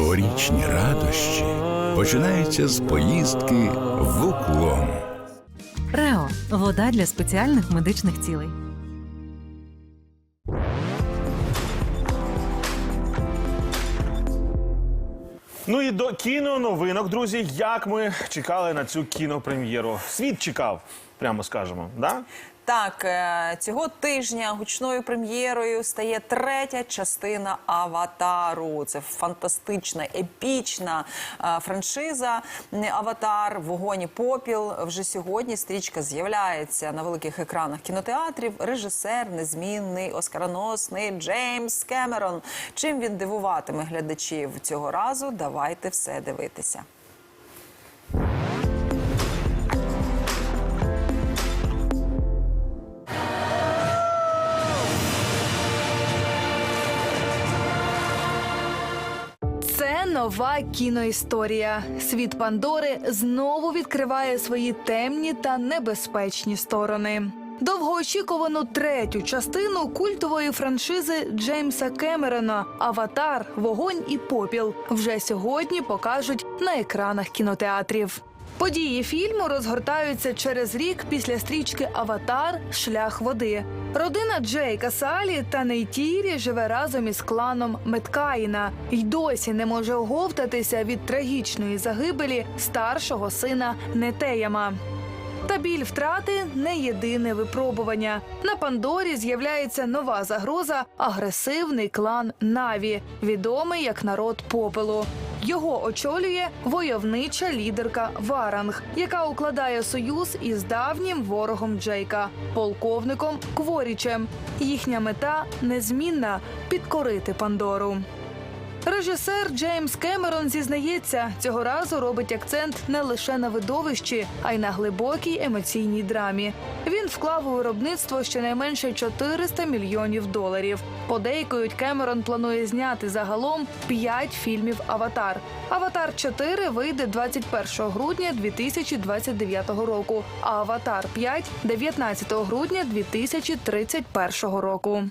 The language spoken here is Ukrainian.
Новорічні радощі починаються з поїздки в уклон. Рео вода для спеціальних медичних цілей. Ну і до кіноновинок, друзі. Як ми чекали на цю кінопрем'єру? Світ чекав, прямо скажемо, да? Так, е, цього тижня гучною прем'єрою стає третя частина Аватару. Це фантастична, епічна е, франшиза Аватар, вогонь і попіл. Вже сьогодні стрічка з'являється на великих екранах кінотеатрів. Режисер незмінний, оскароносний Джеймс Кемерон. Чим він дивуватиме глядачів цього разу? Давайте все дивитися. Це нова кіноісторія. Світ Пандори знову відкриває свої темні та небезпечні сторони. Довгоочікувану третю частину культової франшизи Джеймса Кемерона Аватар, вогонь і попіл вже сьогодні покажуть на екранах кінотеатрів. Події фільму розгортаються через рік після стрічки Аватар Шлях води. Родина Джейка Салі та Нейтірі живе разом із кланом Меткаїна й досі не може оговтатися від трагічної загибелі старшого сина Нетеяма. Та біль втрати не єдине випробування. На Пандорі з'являється нова загроза агресивний клан Наві, відомий як народ попелу. Його очолює войовнича лідерка Варанг, яка укладає союз із давнім ворогом Джейка, полковником Кворічем. Їхня мета незмінна підкорити Пандору. Режисер Джеймс Кемерон зізнається, цього разу робить акцент не лише на видовищі, а й на глибокій емоційній драмі. Він вклав у виробництво щонайменше 400 мільйонів доларів. Подейкують, Кемерон планує зняти загалом 5 фільмів Аватар. Аватар 4 вийде 21 грудня 2029 року, а Аватар 5 – 19 грудня 2031 року.